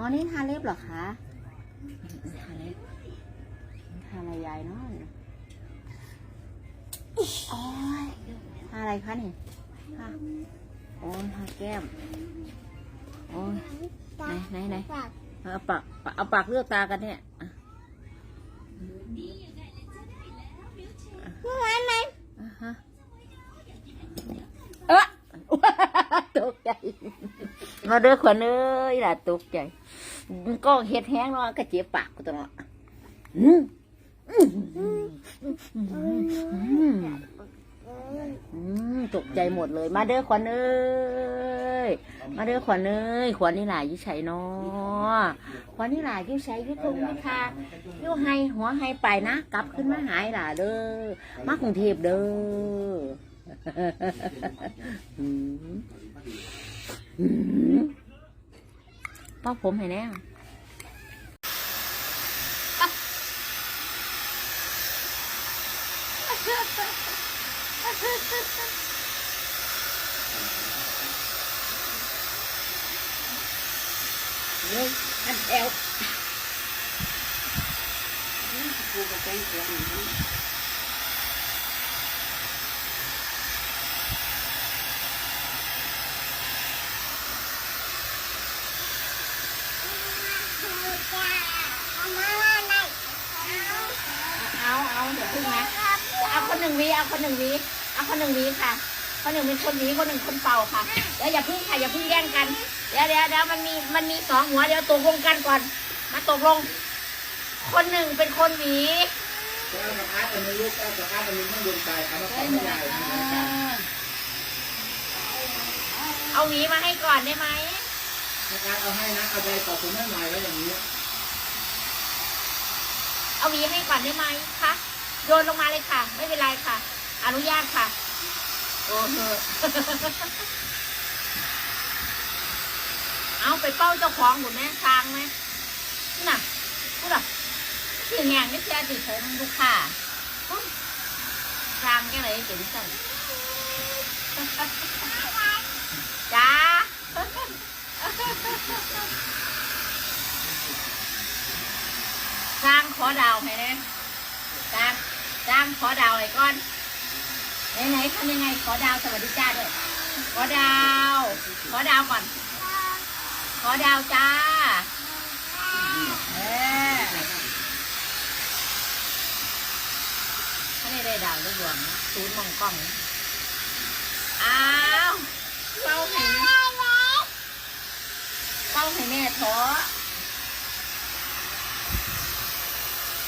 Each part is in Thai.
เหรอคะทาอะไรทาอะไรยายเนาะโอ้ยทาอะไรคะนี่ทาโอ้ยทาแก้ม โอ้ยไหนไหนไหนเอาปากเอาปากเลือกตากันเนี่ยอะไหนไหนอะฮะเอะตกใจมาเด้อขวัญเอ้ยล่ะตกใจมัน ก็เฮ็ดแห้งเนาะก็เจ็บปากกูตลอดอืมอืมอืมอืมอืมตกใจหมดเลย มาเด้อขวัญเอ้ย มาเด้อขวัญเอ้ย ขวัญนี่หลายยิ่ใช้เนาะขวัญนี่หลายยิ่ใช้ยิ่ทุ่งยิ่ทายิ่ให้หัวให้ไปนะ กลับขึ้นมาหายหล่ะเด้อ มากรุงเทพเด้ออืมอืม ป้าผมให้แน่เลยอันแอวกูก็เป็นเสียงนี้เอาเอาเดี๋ยวพึ่งนะเอาคนหนึ่งวีเอาคนหนึ่งวีเอาคนหนึ่งวีค่ะ คนหนึ่งเป็นคนหวีคนหนึ่งคนเป่าค่ะเดี๋ยวอย่าพึ่งค่ะอย่าพึ่งแย่งกันเดี๋ยวเดี๋ยวเดี๋ยวมันมีมันมีสองหัวเดี๋ยวตกลงกันก่อน มาตกลง คนหนึ่งเป็นคนหวีเอากระทะตัวนี้ลูกเอากระทะตัวนี้ข้างบนไปเอามาของใหญ่เหมือนกันเอาหวีมาให้ก่อนได้ไหมนะครับเอาให้นะเอาไปต่อผมให้หน่อยแล้วอย่างนี้ เอาหวีให้ก่อนได้ไหมคะ โยนลงมาเลยค่ะ ไม่เป็นไรค่ะ อนุญาตค่ะ โอ้โหเอาไปเป้าเจ้าของหมดแม่ช้างไหมน่ะพูดอะถือแหงนี่เสียติดผมลูกค้าช้างแค่ไหนเจ๋งจังจ้าสร้างขอดาวให้นะสร้างสร้าง ขอดาวให้ก่อนไหนๆทำยังไงขอดาวสวัสดีจ้าด้วยขอดาว ขอดาวก่อน ขอดาวจ้าเออถ้าไม่ได้ดาวได้ดวงศูนย์มองกล้องอ้าวเป้าให้แม่เป้าให้แม่ท้อ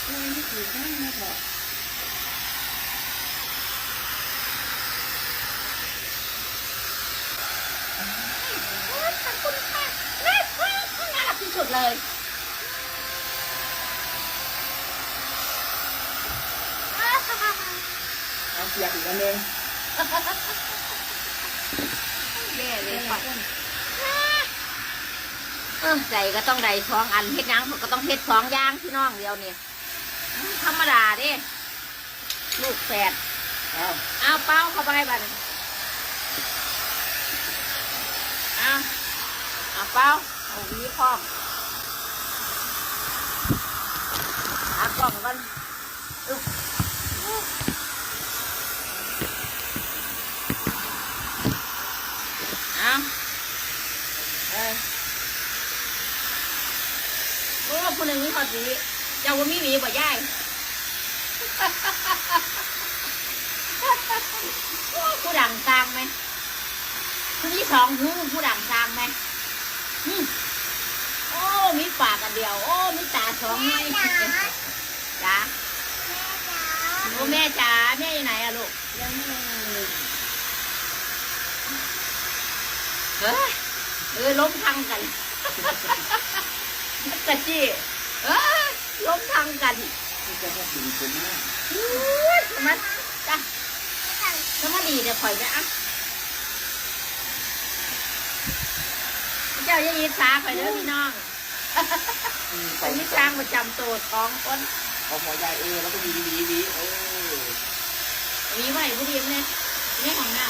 ไม่ถือได้นะเถอะ ขอบคุณค่ะน่ารัก ที่สุดเลยเอาเสียบอีกอันหนึงแย่เลยค่ะเออใจก็ต้องได้สองอันเฮ็ดหยังก็ต้องเฮ็ดสองอย่างพี่น้องเดียวนี่ธรรมดาเด้ลูกแฝดเอาเอาเป้าเข้าไปบัดนเอาเอาเป้าเอาหวีพร้อมหา กล่องกันเอาเออโอ้ผู้หนึ่งมีขอสีเจ้าว่ามีหวีกว่าย่ายผู้ดังตามไหมผู้ที่สองหูผู้ดังตามไหมโอ้ มีปากอันเดียว โอ้ มีตาสองไงจ้าโอ้แม่จ๋าแม่อยู่ไหนอะลูกยังไม่ลงเฮ้ยเออล้มทางกันกะจี้เออล้มทางกันจะมาถึงผมนะมันจ้ะแล้วมาดีเดี๋ยวข่อยจะอะเจ้าอย่ายิดสาข่อยเด้อพี่น้องอันนี้ช้างประจำตัวท้องคน อาหัวใหญ่เออแล้วก็วีวีวีเออมีไหวผู้ดีมเนี่ยในห้องน้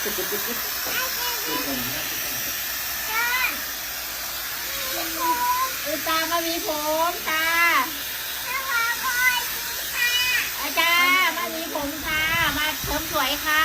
เป็นคนนะำอุตามามีผมค่ะอาจารย์มามีผมค่ะ มาเสริมสวยค่ะ